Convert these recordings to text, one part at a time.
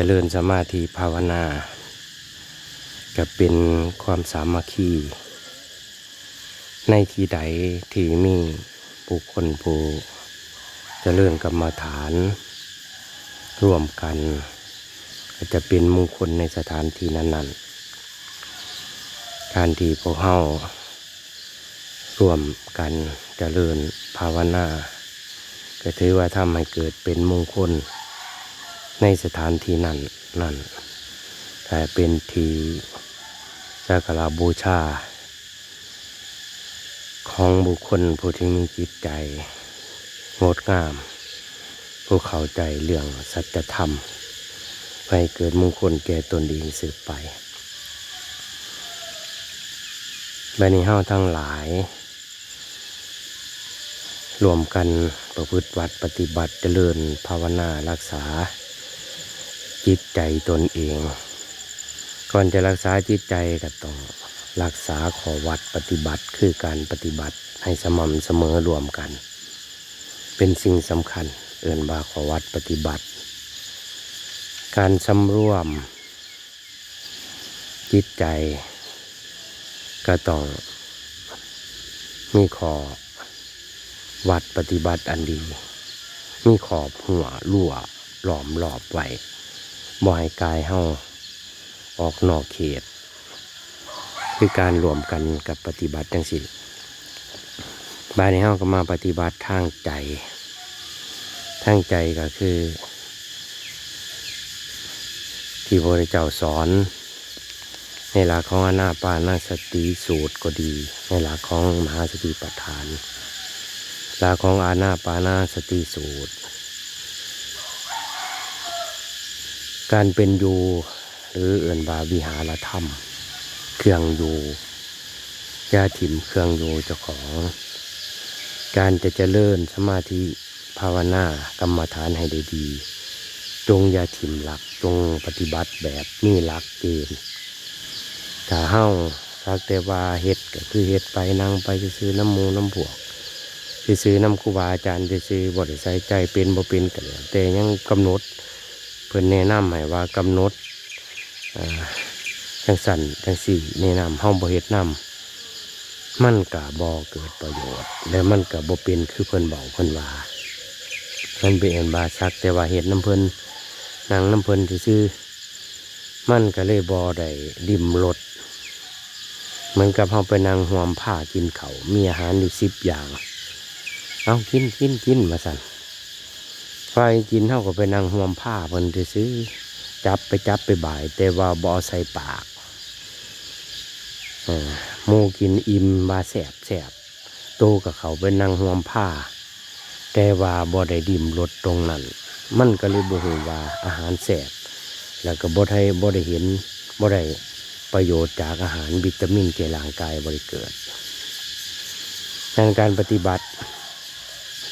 จริญสมาธิภาวนาก็เป็นความสามัคคี ในที่ใดที่มีบุคคลผู้จเจริญกรรมฐาน ร่วมกันก็จะเป็นมงคลในสถานที่นั้นๆการที่พวกเฮาร่วมกันจเจริญภาวนา ก็ถือว่าทำให้เกิดเป็นมงคล ในสถานที่นั้นนั่นแต่เป็นทีสักการบูชา ของบุคคลผู้ที่มีจิตใจงดงาม ผู้เข้าใจเรื่องสัจธรรมไปเกิดมงคลแก่ตนเองสืบไปบัดนี้เฮาทั้งหลาย รวมกันประพฤติวัดปฏิบัติเจริญภาวนารักษา จิตใจตนเอง ก่อนจะรักษาจิตใจก็ต้องรักษาขอวัดปฏิบัติคือการปฏิบัติให้สม่ำเสมอรวมกัน เป็นสิ่งสำคัญเอื่นบาขอวัดปฏิบัติ การสำรวม จิตใจ ก็ต้องมีขอวัดปฏิบัติอันดี มีขอบหัวรั่วหลอมหลอบไว้ บ่ให้กายเฮาออกนอกเขต คือการรวมกันกับปฏิบัติจังสิบายในเฮาก็มาปฏิบัติทางใจ ทางใจก็คือ ที่พระเจ้าสอน ในหลักของอนาปานาสติสูตรก็ดี ในหลักของมหาสติปัฏฐานหลักของอานาปานาสติสูตร การเป็นอยู่หรือเอื่นบาวิหารธรรม เครื่องอยู่ยาถิ่มเครื่องอยู่เจ้าของ การจะเจริญสมาธิภาวนากรรมฐานให้ได้ดี จงอยาถิ่มหลักจงปฏิบัติแบบมีหลักเกณฑ์ถ้าเฮ้าสักแต่ว่าเฮ็ดก็คือเฮ็ดไปนั่งไปซื้อน้ำมูน้ำพวกซื้อน้ำครูบาอาจารย์ซื้อบ่ได้ใส่ใจเป็นบ่เป็นกันแต่ยังกำหนด เพื่อนแนะนำให้ว่ากำหนดอ่างสันจังสี่แนะนำห้องบเฮ็ดนำมันกะบ่เกิดประโยชน์ และมันกะบ่เป็นคือเพิ่อนบอกเพิ่อนว่ามันเป็นอันบาซักแต่ว่าเฮ็ดน้ำเพิ่นนางน้ำเพิ่นซื่อมันก็เลยบ่ได้ดิมรสเหมือนกับเฮาไปนั่งห่วมผ้ากินเขามีอาหารอยู่สิบอย่าง เอากินกินกินมาสั่น ไฟกินเท่ากับไปนั่งห่วมผ้าเพิ่นจะซื้อจับไปจับไปบ่าย แต่ว่าบอใส่ปากออหมูกินอิ่มมาแสบแสบโตกับเขาไปนั่งห่วมผ้า แต่ว่าบ่ได้ดิ่มรสตรงนั้น มันก็เลยบ่ฮู้ว่าอาหารแสบแล้วก็บ่ได้บ่ได้เห็นบ่ได้ประโยชน์จากอาหารวิตามินแก่ร่างกายบ่ได้เกิดงนั้นการปฏิบัติ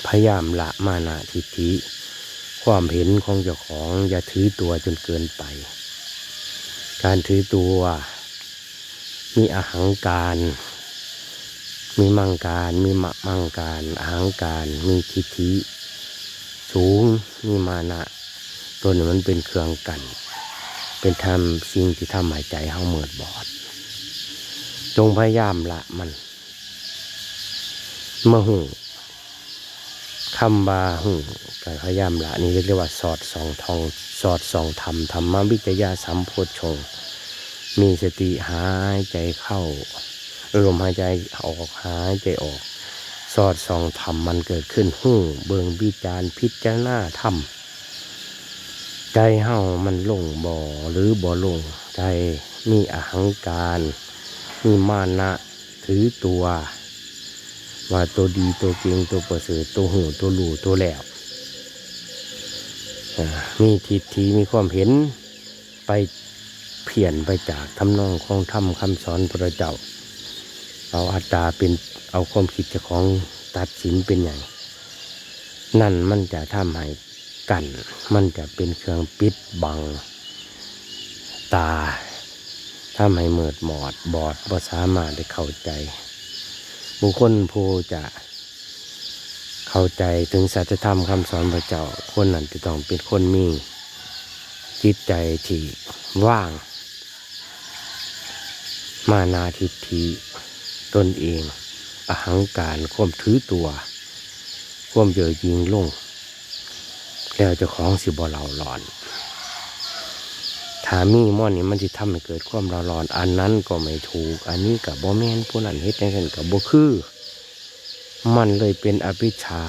พยายามละมานะทิฏฐิ ความเห็นของเจ้าของอย่าถือตัวจนเกินไป การถือตัว มีอาหังการ มีมังการ มีมะมังการอาหังการ มีทิฐิสูง มีมานะตัวนี้มันเป็นเครื่องกัน เป็นทำสิ่งที่ทำหายใจเฮาเมิดบอด จงพยายามละมันมื่อหู คำบาหึ่งก็พยายามละนี่เรียกว่าสอดสองทองสอดสองธรรมธรรมวิจยาสัมโพชฌงมีสติหายใจเข้าลมหายใจออกหายใจออก สอดสองธรรมมันเกิดขึ้นหู้เบิงวิจารพิจารณาธรรมใจเฮามันลงบ่อหรือบ่อลงใจมีอหังการ มีมานะถือตัว ว่าตัวดีตัวเก่งตัวประเสริฐตัวหูตัวหลูตัวแหลวมีทิฏฐิมีความเห็นไปเพียนไปจากทำนองของธรรมคำสอนพระเจ้า เอาอัตตาเป็นเอาความคิดเจ้าของตัดสินเป็นอย่างนั่นมันจะทำให้กัน มันจะเป็นเครื่องปิดบัง ตาทำให้เมิดหมอดบอดบ่สามารถได้เข้าใจ บุคคลผู้จะเข้าใจถึงสัจธรรมคำสอนพระเจ้าคนนั้นจะต้องเป็นคนมีจิตใจที่ว่าง มานาทิฏฐิตนเองอหังการควมถือตัวควมเย่อยิงลง แล้วจ้าของสิบ่เหล่าหลอน ถ้ามีม่อนนี่มันจะทำให้เกิดความราร้อนอันนั้นก็ไม่ถูก อันนี้กับบ่แม่นผู้นั้นเฮ็ดในกันกับบ่คือ มันเลยเป็นอภิชา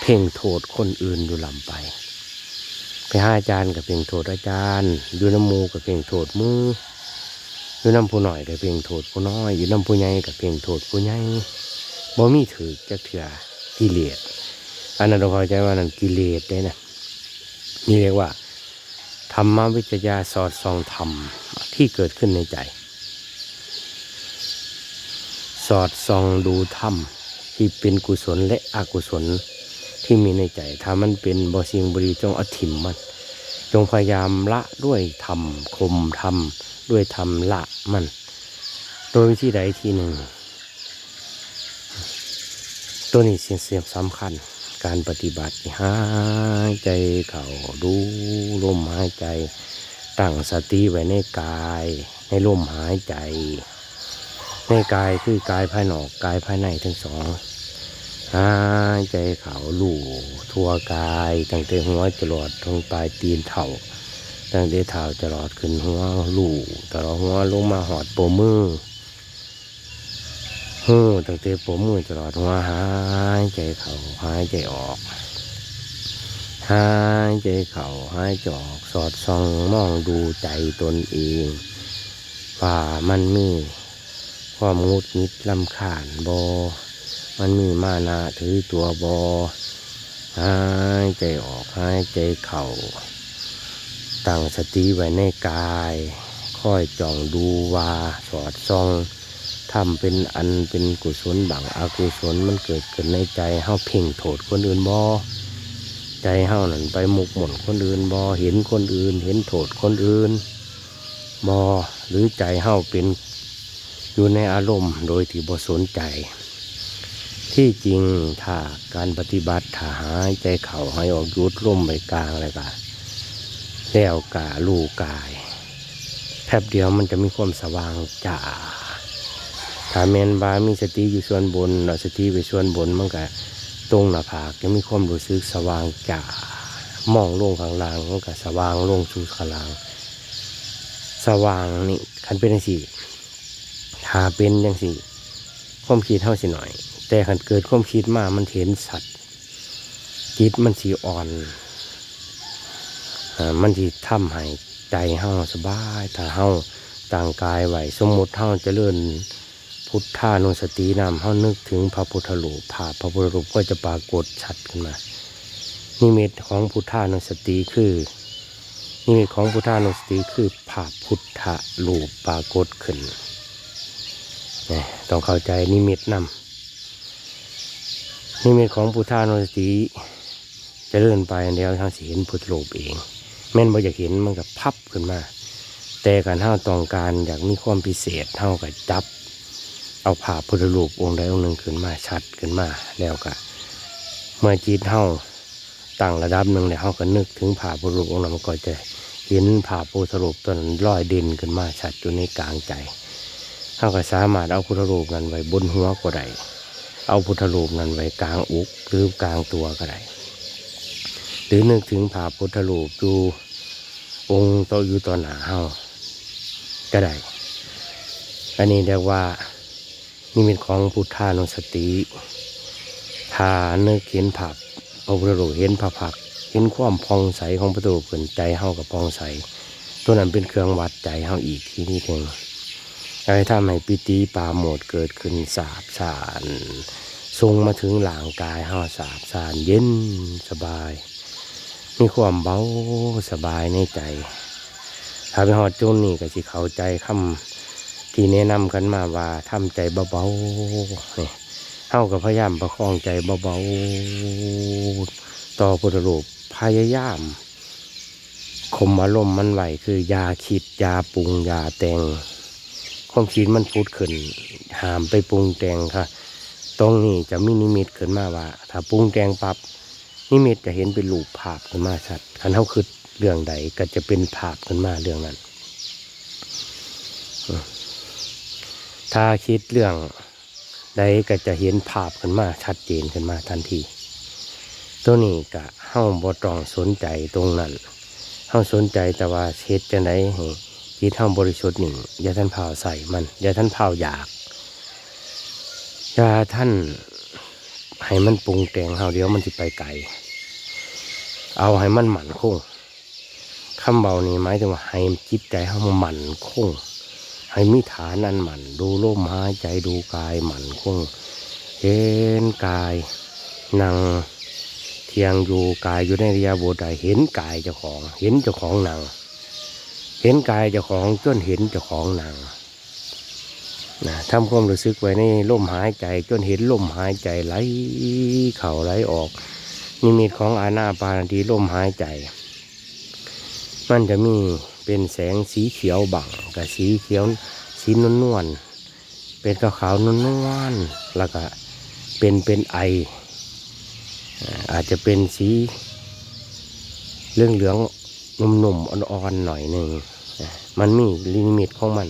เพ่งโทษคนอื่นอยู่ลำไป ไปหาอาจารย์กับเพ่งโทษอาจารย์ อยู่น้ำมูกับเพ่งโทษมืออยู่น้ำผู้หน่อยกับเพ่งโทษผู้น้อย อยู่น้ำผู้ใหญ่กับเพ่งโทษผู้ใหญ่บ่มีถือจักเถื่อกิเลสอันนั้นเราเข้าใจว่านั่นกิเลสได้นะนี่เรียกว่า ธรรมวิจยาสอดส่องธรรมที่เกิดขึ้นในใจ สอดส่องดูธรรมที่เป็นกุศลและอกุศลที่มีในใจ ถ้ามันเป็นบอสิงบรีจงอาถิ่มมัน จงพยายามละด้วยธรรมคมธรรมด้วยธรรมละมัน โดยวิธีใดทีหนึ่ง ตัวนี้เสียเสียสำคัญ การปฏิบัติหายใจเข้าดูลมหายใจ ตั้งสติไว้ในกาย ในลมหายใจ ในกายคือกายภายนอกกายภายในทั้งสองหายใจเข่าลู่ทั่วกายตั้งแต่หัวจรดตรงปลายตีนเท่าตั้งแต่เท้าจรดขึ้นหัวลู่ตลอดหัวลงมาหอดโปมือ หูตั้งแต่โปวมือจรดหัวหายใจเขาหายใจออกหายใจเข้าหายใจออกสอดส่องมองดูใจตนเองว่ามันมีความงุดงิดลำคาญบอ มันมีมานะถือตัวบอหายใจออกหายใจเข้าตั้งสติไว้ในกาย ค่อยจ้องดูว่าสอดส่อง ทำเป็นอันเป็นกุศลบังอกุศลมันเกิดขึ้นในใจเฮาเพ่งโทษคนอื่นบอใจเฮานั่นไปหมกหม่นคนอื่นบอเห็นคนอื่น เห็นโทษคนอื่นบอหรือใจเฮาเป็นอยู่ในอารมณ์โดยที่บ่สนใจ ที่จริงถ้าการปฏิบัติถ้าหายใจเข่าให้ออกยุดร่มไปกลางอะไรกันแล้วกาลูกายแป๊บเดียวมันจะมีความสว่างจ้า ถ้าแมนบามีสติอยู่ส่วนบนเราสติไปส่วนบนมันก็ตรงหน้าผากจะมีความรู้สึกสว่างจ้ามองลงข้างล่างมันก็สว่างลงสู่ข้างล่าง สว่างนี่คันเป็นจังสี่ถ้าเป็นจังสี่ความคิดเท่าสิหน่อย แต่คันเกิดความคิดมามันเห็นสัตว์จิตมันสีอ่อนมันสิทำให้ใจเฮาสบาย ถ้าเฮาต่างกายไหวสมมติเฮาจะเลื่อน พุทธานุสตินำเฮานึกถึงพระพุทธรูปภาพพระพุทธรูปก็จะปรากฏชัดขึ้นมา นิมิตของพุทธานุสติคือ นิมิตของพุทธานุสติคือภาพพุทธรูปปรากฏขึ้นนี่ต้องเข้าใจนิมิตนำนิมิตของพุทธานุสติจะเลื่อนไปเดียวทางสิเห็นพุทธรูปเอง แม่นบ่อยากเห็นมันก็พับขึ้นมา แต่การเท่าต้องการอยากมีความพิเศษเท่ากับจับ เอาภาพุทธรูปองค์ใดองค์หนึ่งขึ้นมาชัดขึ้นมาแล้วก็เมื่อจิตเฮาตั้งระดับหนึ่งแล้วเฮาก็นึกถึงภาพุทธรูปองค์นั้นมันก็จะเห็นภาพุทธรูปตัวนั้นลอยด่นขึ้นมาชัดอยู่ในกลางใจเฮาก็สามารถเอาพุทธรูปนั้นไว้บนหัวก็ได้เอาพุทธรูปนั้นไว้กลางอกหรือกลางตัวก็ได้หรือนึกถึงภาพุทธรูปดูองค์โตวอยู่ต่อหนาเฮาก็ได้อันนี้เรียกว่า นิมิตของพุทธานุสติถ้านึกเห็นผับพระพุทธรูปเห็นพระพัก เห็นความพองใสของพระตูปเกินใจเฮากับพองใส ตัวนั้นเป็นเครื่องวัดใจเฮาอีกที่นี่เองอะไรถ้าไม่ปิติปาโมดเกิดขึ้นสาบสานทรงมาถึงหลางกายเฮาสาบสานเย็นสบาย มีความเบาสบายในใจ ถ้าไปหอดจุนนี่ก็สิเข้าใจคำ ที่แนะนำกันมาว่าทำใจเบาๆนี่เฮากับพยายามประคองใจเบาๆต่อพุทธรูปพยายามข่มอารมณ์มันไหวคือยาคิดยาปรุงยาแต่งความคิดมันพูดขึ้นหามไปปรุงแต่งค่ะ ตรงนี้จะมีนิมิตขึ้นมาว่า ถ้าปรุงแต่งปับนิมิตจะเห็นเป็นรูปภาพขึ้นมาชัดคันเฮาคิดเรื่องใดก็จะเป็นภาพขึ้นมาเรื่องนั้นอ ถ้าคิดเรื่องใดก็จะเห็นภาพขึ้นมาชัดเจนขึ้นมาทันที ตัวนี้ก็เฮาบ่ต้องสนใจตรงนั้นเฮาสนใจแต่ว่าเฮ็ดจังไดให้จิตเฮาบริสุทธิ์หนี่อย่าท่านเผาใส่มันอย่าท่านเผาอยากอย่าท่านให้มันปรุงแต่งเฮาเดียวมันสิไปไกลเอาให้มันหมั่นคงคำเบานี่หมายถึงว่าให้จิตใจเฮามันหมั่นคง ให้มีฐานอันหมันดูลมหายใจดูกายหมันคงเห็นกายนั่งเทียงอยู่กายอยู่ในระยะบทใดเห็นกายเจ้าของ เห็นเจ้าของนั่งเห็นกายเจ้าของจนเห็นเจ้าของนั่งนะทำความรู้สึกไว้ในลมหายใจ จนเห็นลมหายใจไหลเข่าไหลออก นิมิตของอาณาปานทีลมหายใจ มันจะมี เป็นแสงสีเขียวบังกับสีเขียวสีนวลนวลๆเป็นขาวขาวนวลนวลๆแล้วก็เป็นเป็นไอ อาจจะเป็นสีเหลืองเหลืองนุ่มๆอ่อนๆหน่อยหนึ่งมันมีลิมิตของมัน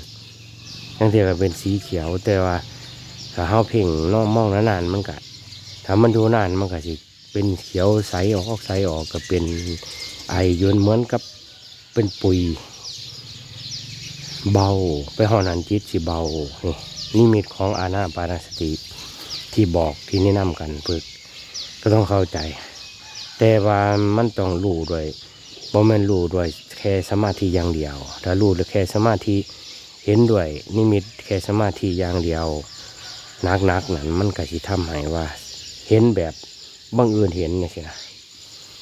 ทั้งที่ว่าเป็นสีเขียวแต่ว่าถ้าเฮาเพ่งนองมองนานๆมันก็ถ้ามันดูนานมันก็สิเป็นเขียวใสออกใสออกก็เป็นไออยนเหมือนกับ เป็นปุ๋ยเบา ไปห่อนันจิตสิเบา นี่นิมิตของอาณาปานสติที่บอกที่แนะนำกันฝึก ก็ต้องเข้าใจ แต่ว่ามันต้องรู้ด้วยบ่แม่นรู้ด้วยแค่สมาธิอย่างเดียว ถ้ารู้แค่สมาธิเห็นด้วย นิมิตแค่สมาธิอย่างเดียวนักนักนั้นมันก็สิทำให้ว่า เห็นแบบบังเอิญเห็นเนี่ยสินะ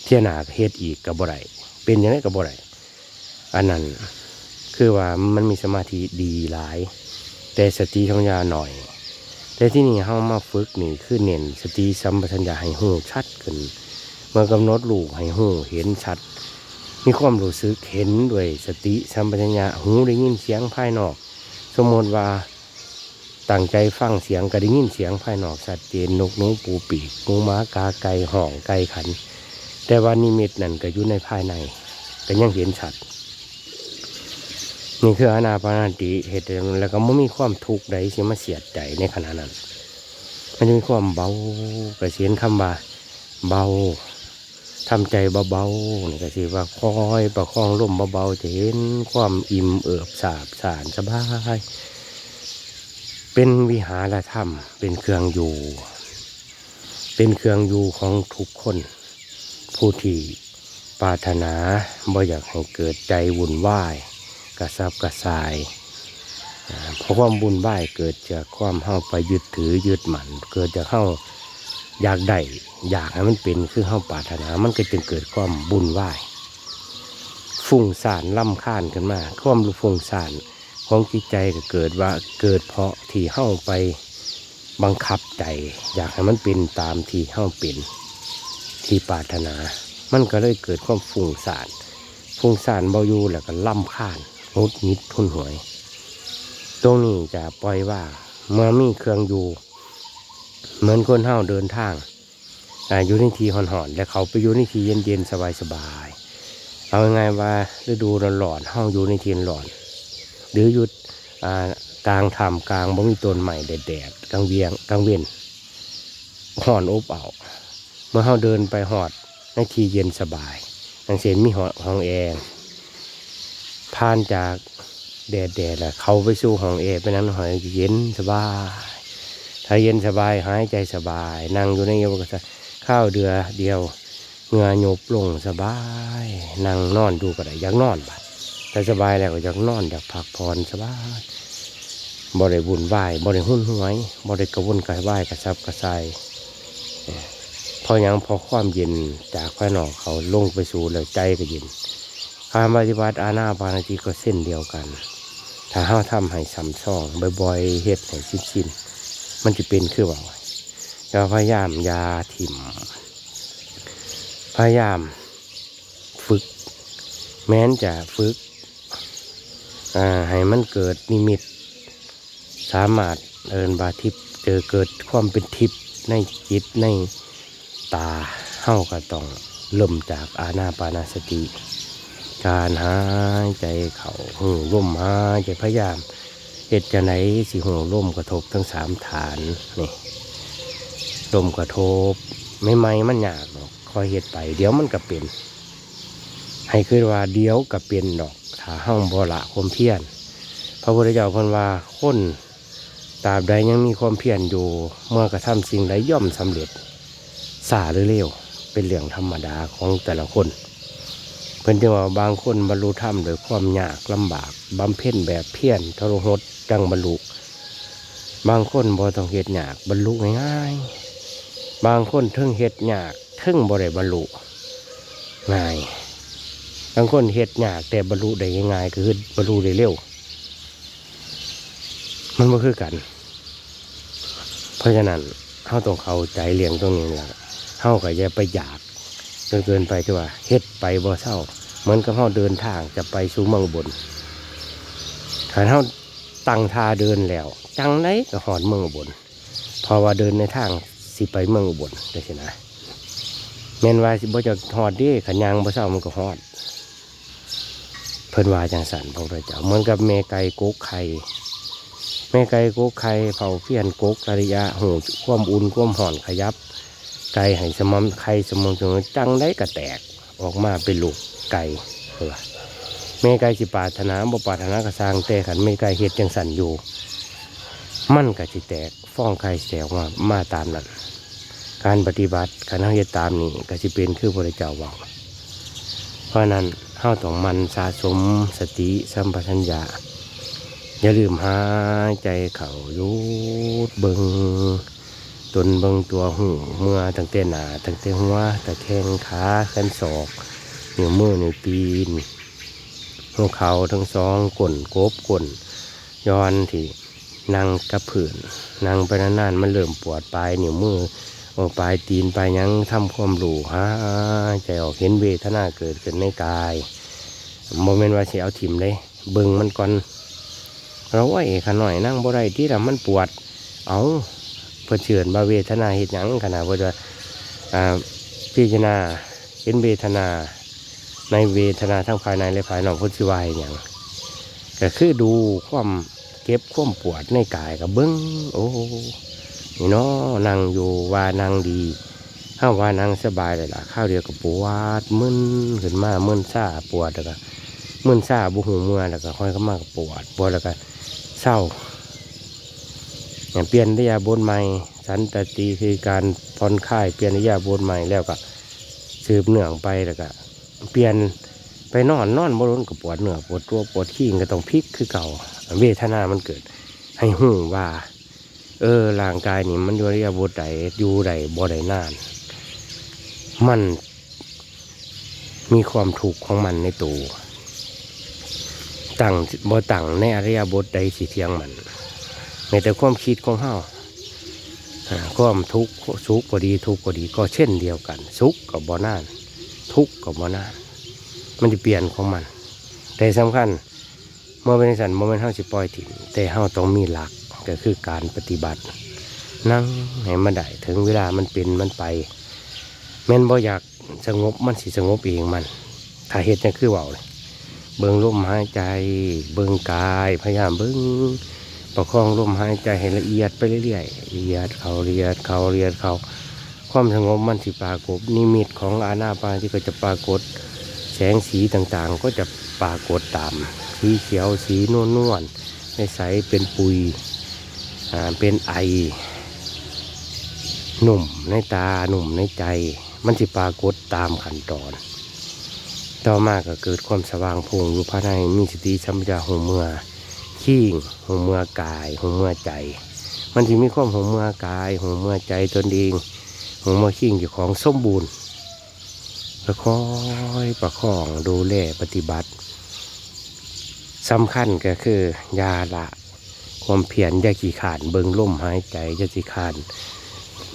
เที่ยนาเฮ็ดอีกกับบ่ได้เป็นอยังไงกับบ่ได้ อันนั้นคือว่ามันมีสมาธิดีหลาย แต่สติทัญญาหน่อย แต่ที่นี่เฮามาฝึกนี่คือเน้นสติสัมปชัญญะให้หูชัดขึ้นเมื่อกำหนดลูกให้หูเห็นชัด มีความรู้สึกเห็นด้วยสติสัมปชัญญะหูได้ยินเสียงภายนอก สมมติว่าตั้งใจฟังเสียงก็ได้ยินเสียงภายนอกชัดเจนนกนูปูปีกหมูหมากาไก่ห่องไก่ขัน แต่ว่านิมิตนั่นก็อยู่ในภายในก็ยังเห็นชัด นี่คืออานาปานาติเหตุแล้วก็ไม่มีความทุกข์ใดที่มาเสียใจในขณะนั้น มันจะมีความเบากระเสียนคำว่าเบาทำใจเบาๆนี่ก็สิว่าคอยประคองลมเบาๆจะเห็นความอิ่มเอิบสาบสารสบายเป็นวิหารธรรม เป็นเครื่องอยู่ เป็นเครื่องอยู่ของทุกคน ผู้ที่ปรารถนาบ่อยากให้เกิดใจวุ่นวาย ระซับกระสายเพราะความบุญบ่ายเกิดจากความเฮาไปยึดถือยึดหมั่นเกิดจากเฮาอยากได้อยากให้มันเป็นคือเฮาปรารถนามันก็จึงเกิดความบุญว่ายฟุ้งซ่านล่ำค้านขึ้นมาความรู้ฟุ้งซ่านของจิตใจก็เกิดว่าเกิดเพราะที่เฮาไปบังคับใจ อยากให้มันเป็นตามที่เฮาเป็นที่ปรารถนา มันก็เลยเกิดความฟุ้งซ่านฟุ้งซ่านเบาอยู่แล้วก็ล่ำค้าน งดงิดทุนหวย ตรงนี้จะปล่อยว่าเมื่อมีเครื่องอยู่ เหมือนคนเฮาเดินทางอ่อยู่ในที่หอนๆ และเขาไปอยู่ในที่เย็นๆ สบายๆ เอาง่ายๆว่าฤดูร้อนๆเฮาอยู่ในที่ร้อน หรืออยู่กลางถ้ำกลางบ่มีต้นใหม่แดดๆกลางเวียงกลางเวียนห่อนอบเอาเมื่อเฮาเดินไปหอดในทีเย็นสบายอย่างเช่นมีหอห้องแอร์ ผ่านจากแดดแดดแล้วเขาไปสู่ห้องแอร์ไปนั่งหอยเย็นสบาย ถ้าเย็นสบายหายใจสบาย นั่งอยู่ในโยกสข้าวเดือเดียวเงื่อหยบลงสบาย นั่งนอนดูก็ได้อยากนอนบัดแต่สบายแล้วก็อยากนอนอยากพักผ่อนสบายบ่ได้บุญไหวายบ่ได้หุ่นหวยบ่ได้กระวนกระวายกระซับกระซายเอ่อพอยังพอความเย็นจากภายนอกเขาลงไปสู่แล้วใจก็เย็น การปฏิบัติอาณาปานาติก็เส้นเดียวกัน ถ้าเฮาทำให้ซ้ำช่องบ่อยๆเฮ็ดให้ชินๆมันจะเป็นคือว่าจะพยายามยาถิ่ม พยายามฝึก แม้นจะฝึกให้มันเกิดนิมิต สามารถเอินบาทิพเจอเกิดความเป็นทิพย์ในจิตในตาเฮ้าก็ต้องเริ่มจากอาณาปานาสติ การหายใจเขาหูลมหายใจพยายามเฮ็ดจะไหนสิหูลมกระทบทั้งสามฐานนี่ลมกระทบไม่ไม่มันยากหรอกคอยเฮ็ดไป เดี๋ยวมันก็เป็น ให้คือว่าเดี๋ยวก็เป็นดอกถ้าห้องบละความเพียรพระพุทธเจ้าพันว่าคนตราบใดยังมีความเพียรอยู่ เมื่อกระทำสิ่งใดย่อมสำเร็จสาหรือเร็วเป็นเรื่องธรรมดาของแต่ละคน เพิ่นจะว่าบางคนบรรลุธรรมโดยความยากลำบากบำเพ็ญแบบเพียรทรหดจังบรรลุบางคนบ่ต้องเฮ็ดยากบรรลุง่ายๆบางคนเทิงเฮ็ดยากเทิงบ่ได้บรรลุง่ายบางคนเฮ็ดยากแต่บรรลุได้ง่ายๆคือบรรลุได้เร็ว มันบ่คือกัน เพราะฉะนั้นเฮาต้องเข้าใจเรื่องตรงนี้แหละเฮาก็อย่าไปอยาก จนเกินไปที่ว่าเฮ็ดไปบ่เศร้าเหมือนกับเฮาเดินทางจะไปสู่เมืองบนถ้าเฮาตั้งท่าเดินแล้วจังไหนก็หอดเมืองบนเพราะว่าเดินในทางสิไปเมืองบนได้สินะแม่นว่าสิบ่จะหอดดิขันยางบ่เศร้ามันก็หอด เพิ่นว่าจังสันพระพุทธเจ้าเหมือนกับแม่ไก่กุ๊กไข่แม่ไก่กุ๊กไข่เผาเพี้ยนกุ๊กระยะหูความอุ่นความห่อนขยับ ไก่ให้สมอมไข่สมอมสมอจังได้กระแตกออกมาเป็นลูกไก่เออแม่ไก่สิปาถนาบ่ปาถนากระสางแต่ขันแม่ไก่เฮ็ดจังสันอยู่ มันก็สิแตกฟ้องไข่แตกมามาตามนั้นการปฏิบัติการเฮ็ดตามนี้ก็สิเป็นคือพระเจ้าบอกเพราะนั้นเฮาต้องมันสะสมสติสัมปชัญญะอย่าลืมหายใจเข้ายุดเบิง ตนเบิงตัวหูเมื่อตั้งแต่หนาตั้งแต่หัวต่แข้งขาแขนศอกนิ้วมือนิ้วตีนหัวเข่าทั้งสองก้นกบก้นย้อนที่นั่งกับผืนนั่งไปนานๆมันเริ่มปวดปลายนิ้วมือออกปลายตีนไปลายยังทำความรู้หาใจออกเห็นเวทนาเกิดขึ้นในกายโมเมนต์ว่าเสิเอาถิ่มเลยเบิ่งมันก่อนเราว่าเอกหน่อยนั่งบ่ได้ที่ละมันปวด เอา เพื่อเชิญมาเวทนาเห็นยังขนาดว่าจะพิจารณาเห็นเวทนา ในเวทนาทั้งภายในและภายนอกพุทธิวายอย่างก็คือดูความเก็บความปวดในกายกับเบิ้งโอ้นี่เนาะนั่งอยู่ว่านั่งดีข้าว่านั่งสบายเลยล่ะข้าวเดียวกับปวดมึนขึ้นมามึนซ่าปวดแล้วก็มึนซ่าบุหูเมื่อแล้วก็ค่อยเข้ามาก็ปวดปวดแล้วก็เศร้า อย่างเปลี่ยนนิยาบนใหม่ สันตติคือการผ่อนคลายเปลี่ยนนิยาบนใหม่แล้วก็สืบเหนื่องไปแล้วก็เปลี่ยนไปนอนนอนบนรถก็ปวดเหนื่อยปวดตัวปวดขี้ก็ต้องพลิกคือเก่าเวทนามันเกิด ให้หูว่า เออร่างกายนี่มันอยู่ระยะบทใดอยู่ใดบ่ใดนาน มันมีความถูกของมันในตัวตั้งบ่ตั้งในอริยบทใดสิเทียงมัน ในแต่ความคิดของเฮาอ่าความทุกข์สุขก็ดีทุกข์ก็ดีก็เช่นเดียวกัน สุขกับบ่นาน ทุกข์กับบ่นาน มันจะเปลี่ยนของมัน แต่สำคัญเมื่อเป็นสันโมเมนต์เฮาสิปล่อยถิ่นแต่เฮาต้องมีหลักก็คือการปฏิบัติ นั่งให้มันได้ถึงเวลามันเป็นมันไปแม่นบ่อยากสงบมันสิสงบเองมัน ถ้าเหตุนี่คือเว่าเลยเบิ่งลมหายใจ เบิ่งกายพยายามเบิ่ง ประคองลมหายใจให้ละเอียดไปเรื่อยๆละเอียดเขาละเอียดเขาละเอียดเขาความสงบมันสิปรากฏนิมิตของอาณาปานที่ก็จะปรากฏ แสงสีต่างๆ ก็จะปรากฏตามสีเขียวสีนวลนวลๆใสเป็นปุยเป็นไอหนุ่มในตาหนุ่มในใจ มันสิปรากฏตามขั้นตอน ต่อมาก็เกิดความสว่างพงอยู่ภายในมีสติสัมปชัญญะหัวเมื่อ ขี้งหัวเมื่อกายหัวเมื่อใจ มันจะมีความหัวเมื่อกายหัวเมื่อใจตนเองหัวเมื่อขี้งอยู่ของสมบูรณ์ประคอยประคองดูแลปฏิบัติสำคัญก็คือยาละ ความเพียรยาขี้ขานเบิงล่มหายใจยาขี้ขาน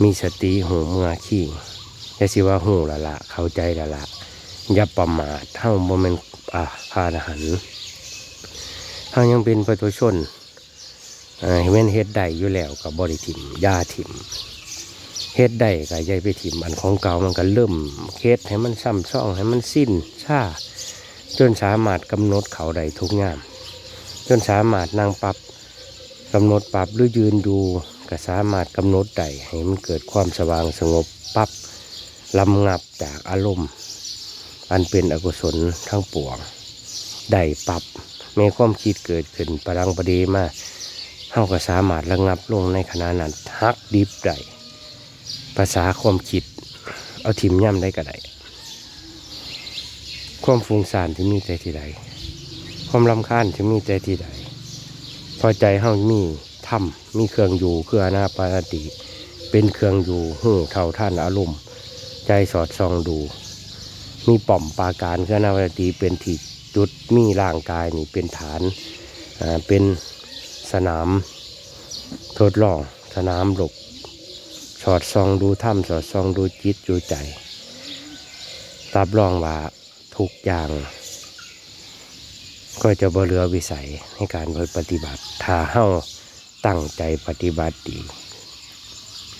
มีสติหูเมื่อขี้ยาสิว่าหูละละเข้าใจละละอย่าประมาทเท่าโมเมนอ่าพาหัน เท่ายังเป็นประตูชนเว้นเฮ็ดได้อยู่แล้วกับบริถิมยาถิมเฮ็ดได้กับยายไปถิมอันของเก่ามันก็เริ่มเคสให้มันซ้ำซ่องให้มันสิ้นชาจนสามารถกำหนดเขาใดทุกงามจนสามารถนั่งปรับกำหนดปรับหรือยืนดูก็สามารถกำหนดใดให้มันเกิดความสว่างสงบปรับลำงับจากอารมณ์ อันเป็นอกุศลทั้งปวงได้ปรับ มีความคิดเกิดขึ้นประดังประเดมาเฮาก็สามารถระงับลงในขณะนั้นฮักดิบได้ภาษาความคิด เอาทิมย่ำได้ก็ได้ความฟุ้งซ่านที่มีแต่ที่ใด ความลำคาญที่มีแต่ที่ใด พอใจเฮามีธรรมมีเครื่องอยู่เครืออนาปาติ เป็นเครื่องอยู่หูเท่าท่านอารมณ์ ใจสอดส่องดู มีป่อมปาการเครืออนาปาติเป็นที่ จุดมีร่างกายนี่เป็นฐานเป็นสนามทดลองสนามหลบสอดส่องดูถ้ำสอดส่องดูจิตดูใจรับรองว่าทุกอย่าง ก็จะบ่เหลือวิสัยในการปฏิบัติถ้าเฮ้าตั้งใจปฏิบัติดี